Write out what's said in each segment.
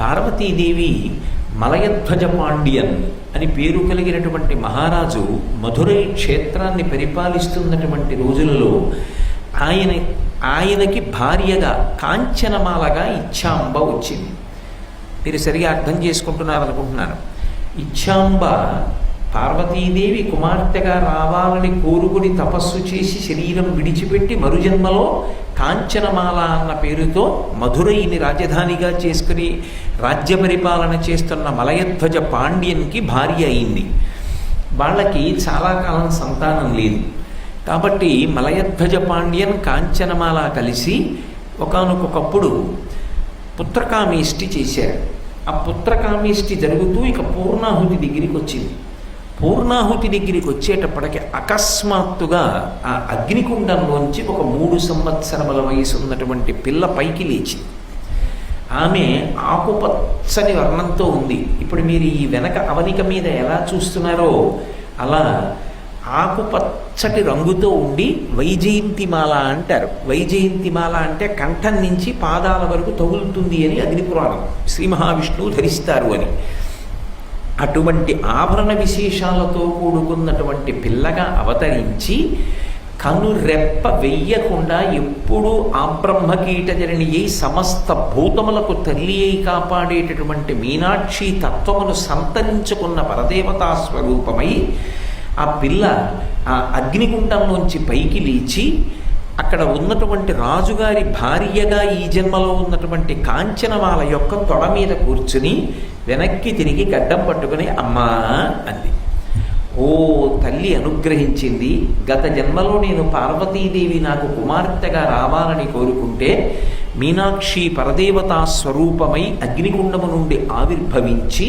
పార్వతీదేవి మలయధ్వజ పాండ్యన్ అని పేరు కలిగినటువంటి మహారాజు మధురై క్షేత్రాన్ని పరిపాలిస్తున్నటువంటి రోజులలో ఆయన ఆయనకి భార్యగా కాంచనమాలగా ఇచ్చాంబ వచ్చింది. మీరు సరిగా అర్థం చేసుకుంటున్నారనుకుంటున్నాను. ఇచ్చాంబ పార్వతీదేవి కుమార్తెగా రావాలని కోరుకుని తపస్సు చేసి శరీరం విడిచిపెట్టి మరుజన్మలో కాంచనమాల అన్న పేరుతో మధురైని రాజధానిగా చేసుకుని రాజ్య పరిపాలన చేస్తున్న మలయధ్వజ పాండ్యన్కి భార్య అయింది. వాళ్ళకి చాలా కాలం సంతానం లేదు. కాబట్టి మలయధ్వజ పాండ్యన్ కాంచనమాల కలిసి ఒకానొకప్పుడు పుత్రకామేష్టి చేశారు. ఆ పుత్రకామేష్టి జరుగుతూ ఇక పూర్ణాహుతి దగ్గరికి వచ్చింది పూర్ణాహుతి దగ్గరికి వచ్చేటప్పటికి అకస్మాత్తుగా ఆ అగ్నికుండంలోంచి ఒక మూడు సంవత్సరముల వయసు ఉన్నటువంటి పిల్ల పైకి లేచింది. ఆమె ఆకుపచ్చని వర్ణంతో ఉంది. ఇప్పుడు మీరు ఈ వెనక అవనిక మీద ఎలా చూస్తున్నారో అలా ఆకుపచ్చటి రంగుతో ఉండి వైజయంతిమాల అంటారు. వైజయంతిమాల అంటే కంఠం నుంచి పాదాల వరకు తగులుతుంది అని అగ్ని పురాణం శ్రీ మహావిష్ణువు ధరిస్తారు అని. అటువంటి ఆభరణ విశేషాలతో కూడుకున్నటువంటి పిల్లగా అవతరించి కనురెప్ప వెయ్యకుండా ఎప్పుడూ ఆ బ్రహ్మకీటజరిణి అయి సమస్త భూతములకు తల్లి అయి కాపాడేటటువంటి మీనాక్షి తత్వమును సంతరించుకున్న పరదేవతా స్వరూపమై ఆ పిల్ల ఆ అగ్నిగుండంలోంచి పైకి లేచి అక్కడ ఉన్నటువంటి రాజుగారి భార్యగా ఈ జన్మలో ఉన్నటువంటి కాంచనమాల యొక్క తొడ మీద కూర్చుని వెనక్కి తిరిగి గడ్డం పట్టుకుని అమ్మా అంది. ఓ తల్లి అనుగ్రహించింది. గత జన్మలో నేను పార్వతీదేవి నాకు కుమార్తెగా రావాలని కోరుకుంటే మీనాక్షి పరదేవతా స్వరూపమై అగ్నిగుండము నుండి ఆవిర్భవించి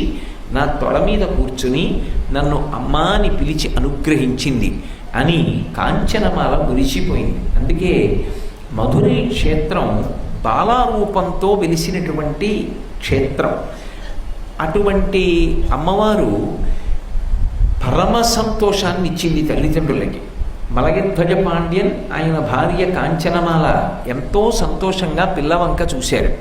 నా తొడ మీద కూర్చుని నన్ను అమ్మా అని పిలిచి అనుగ్రహించింది. అని కాంచనమాల మురిసిపోయింది అందుకే మధురై క్షేత్రం బాలారూపంతో వెలిసినటువంటి క్షేత్రం. అటువంటి అమ్మవారు పరమ సంతోషాన్ని ఇచ్చింది తల్లిదండ్రులకి. మలయధ్వజ పాండ్యన్ ఆయన భార్య కాంచనమాల ఎంతో సంతోషంగా పిల్లవంక చూశారు.